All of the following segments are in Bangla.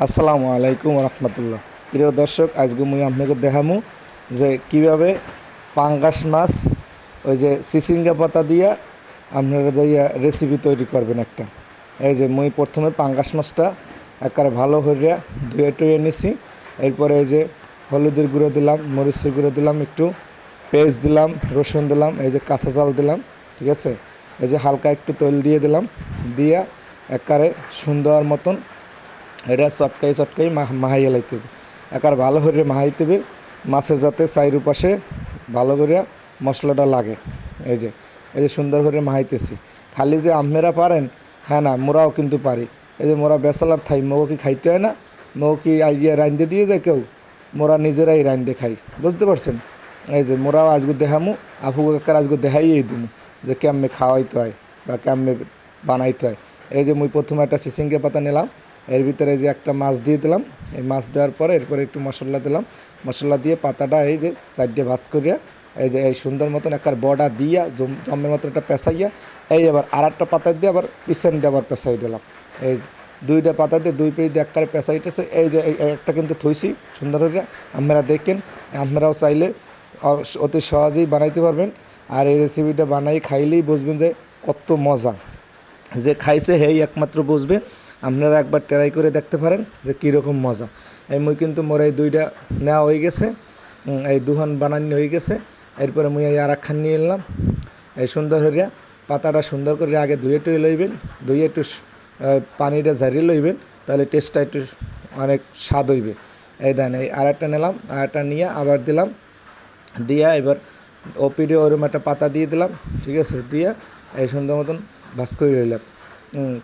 আসসালামু আলাইকুম রহমতুল্লাহ। প্রিয় দর্শক, আজকে মুই আপনাকে দেখামু যে কীভাবে পাঙ্গাস মাছ, ওই যে চিচিঙ্গা পাতা দিয়া আপনারা যাইয়া রেসিপি তৈরি করবেন একটা। এই যে মুই প্রথমে পাঙ্গাস মাছটা একেবারে ভালো হইয়া ধুয়ে টুয়ে নিছি। এরপরে এই যে হলুদের গুঁড়ো দিলাম, মরিচের গুঁড়ো দিলাম, একটু পেঁয়াজ দিলাম, রসুন দিলাম, এই যে কাঁচা জাল দিলাম, ঠিক আছে? এই যে হালকা একটু তৈল দিয়ে দিলাম, দিয়া একারে সুন্দর মতন এটা চটকাই চটকাই মাহাইয়া লাইতে হবে। একার ভালো করে মাহাইতে মাছের যাতে চাইর পাশে ভালো করে মশলাটা লাগে। এই যে এই যে সুন্দর করে মাহাইতেছি। খালি যে আমেরা পারেন হ্যাঁ না, মোরাও কিন্তু পারি। এই যে মোরা বেসালার থাই, মগো কি খাইতে হয় না? মগো কি আইডিয়া রাইন্দে দিয়ে যায় কেউ? মোরা নিজেরাই রাইন্দে খাই। বুঝতে পারছেন? এই যে মোরাও আজকে দেখামু আফু কাকার আজকে দেখাইয়েই দিমু, যে কেমনে খাওয়াইতে হয় বা কেমনে বানাইতে হয়। এই যে মুই প্রথমে একটা সিসিঙ্গে পাতা নিলাম এর ভিতরে যে একটা মাছ দিয়ে দিলাম, এই মাছ দেওয়ার পরে এরপরে একটু মশলা দিলাম। মশলা দিয়ে পাতাটা এই যে সাইডে ভাজ করিয়া, এই যে এই সুন্দর মতন একটা বড়া দিয়া, জম- জমের মতন একটা পেঁচাইয়া, এই আবার আর একটা পাতা দিয়ে আবার পিছন দিয়ে আবার পেঁচাই দিলাম। এই দুইটা পাতা দিয়ে দুই পেজ দিয়ে একবারে পেঁচাইতেছে। এই যে একটা কিন্তু থইছি, সুন্দর করে আপনারা দেখেন, আপনারাও চাইলে অতি সহজেই বানাইতে পারবেন। আর এই রেসিপিটা বানাই, খাইলেই বুঝবেন যে কত মজা। যে খাইছে হেই একমাত্র বুঝবে। আপনারা একবার ট্রাই করে দেখতে পারেন যে কীরকম মজা। এই মুই কিন্তু মোর এই দুইটা নেওয়া হয়ে গেছে। এই দুহান বানানি হয়ে গেছে। এরপরে মুই এই আর একখান নিয়ে এলাম। এই সুন্দর হইয়া পাতাটা সুন্দর করে আগে ধুয়ে টুয়ে লইবেন। ধুয়ে একটু পানিটা ঝারিয়ে লইবেন। তাহলে টেস্টটা একটু অনেক স্বাদ হইবে। এই দেন, এই আর একটা নিলাম আর একটা নিয়ে আবার দিলাম। দিয়া এবার ওপিডে ওরম একটা পাতা দিয়ে দিলাম। ঠিক আছে? দিয়ে এই সুন্দর মতন ভাস করে রইলাম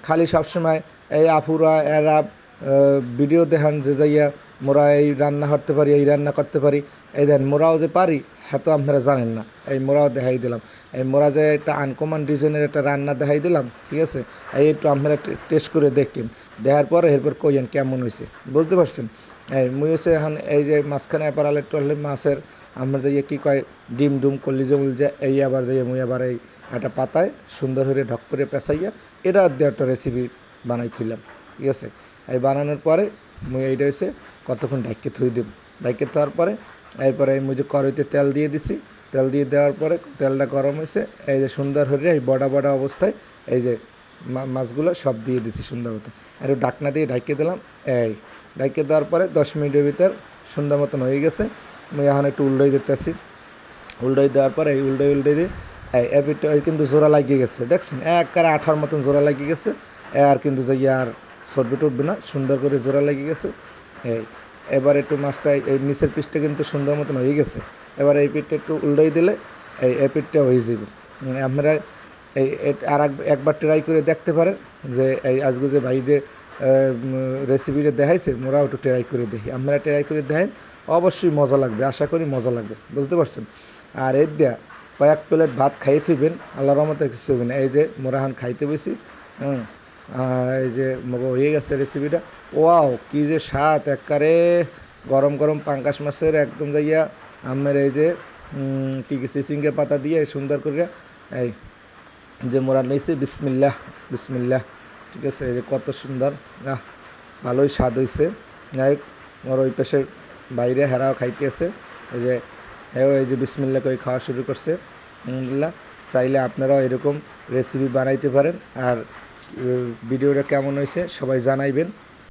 খালি সবসময় এই আপুরা এরা ভিডিও দেখান যে যাইয়া মোরা এই রান্না করতে পারি, এই রান্না করতে পারি। এই দেন, মোরাও যে পারি হ্যাঁ তো আপনারা জানেন না। এই মোরাও দেখাই দিলাম। এই মোরা যে একটা আনকমন ডিজাইনের একটা রান্না দেখাই দিলাম, ঠিক আছে? এই একটু আপনারা টেস্ট করে দেখেন। দেখার পরে এরপর কইয়েন কেমন হয়েছে বুঝতে পারছেন? এই মুই হচ্ছে এখন এই যে মাঝখানে এবার আলে টলে মাছের আমরা যে কী কয়, ডিম ডুম করলি যে এই আবার যে মুই আবার এই একটা পাতায় সুন্দর করে ঢক করে পেঁচাইয়া, এটা একটা রেসিপি বানাই থইলাম ঠিক আছে? এই বানানোর পরে মুই এইটা হচ্ছে কতক্ষণ ঢাইকে থুই দিব ঢাইকে থাকার পরে এরপরে মুই যে কড়াইতে তেল দিয়ে দিছি, তেল দিয়ে দেওয়ার পরে তেলটা গরম হয়েছে এই যে সুন্দর হয়ে এই বড়া বড়া অবস্থায় এই যে মাছগুলো সব দিয়ে দিছি সুন্দর মতো। আর ডাকনা দিয়ে ঢাকিয়ে দিলাম, এই ঢাকিয়ে দেওয়ার পরে দশ মিনিটের ভিতর সুন্দর মতন হয়ে গেছে। মুই এখন একটু উল্টাই দিতেছি। উল্টাই দেওয়ার পরে এই উল্টাই উল্টাই দিয়ে, এই এপিটা কিন্তু জোড়া লাগিয়ে গেছে, দেখছেন? একবারে আঠার মতন জোড়া লাগিয়ে গেছে। আর কিন্তু যে আর সরবে টুটবে না সুন্দর করে জোড়া লেগে গেছে। এই এবার একটু মাছটা এই- নিচের পিসটা কিন্তু সুন্দর মতন হয়ে গেছে। এবার এই পিঠটা একটু উল্টাই দিলে এই এই পিঠটা হয়ে যাবে। উম, আপনারা এই আর এক- একবার ট্রাই করে দেখতে পারেন যে এই আজকে যে ভাই যে রেসিপিটা দেখাইছে মোরাও একটু ট্রাই করে দেখি। আপনারা ট্রাই করে দেখেন অবশ্যই মজা লাগবে আশা করি মজা লাগবে। বুঝতে পারছেন? আর এর দেয়া কয়েক প্লেট ভাত খাইয়ে থইবেন আল্লাহ রহমতে কিছু হবে না। এই যে মোরাহান খাইতে বেশি হুম। এই যে হয়ে গেছে রেসিপিটা ওয়াও কি যে স্বাদ একবারে গরম গরম পাঙ্কাশ মাছের একদম যাইয়া আমের এই যে উম, কি কি সিসিঙ্গে পাতা দিয়ে সুন্দর করে এই যে মোরা নিয়েছি বিসমিল্লাহ বিসমিল্লাহ ঠিক আছে এই যে কত সুন্দর আহ ভালোই স্বাদ হয়েছে যাই মোর ওই পাশের বাইরে হেরাও খাইতেছে এই যে হ্যাঁ এই যে বিসমিল্লা করে খাওয়া শুরু করছে আলহামদুলিল্লাহ। চাইলে আপনারাও এরকম রেসিপি বানাইতে পারেন। আর ভিডিওটা কেমন হয়েছে সবাই জানাইবেন।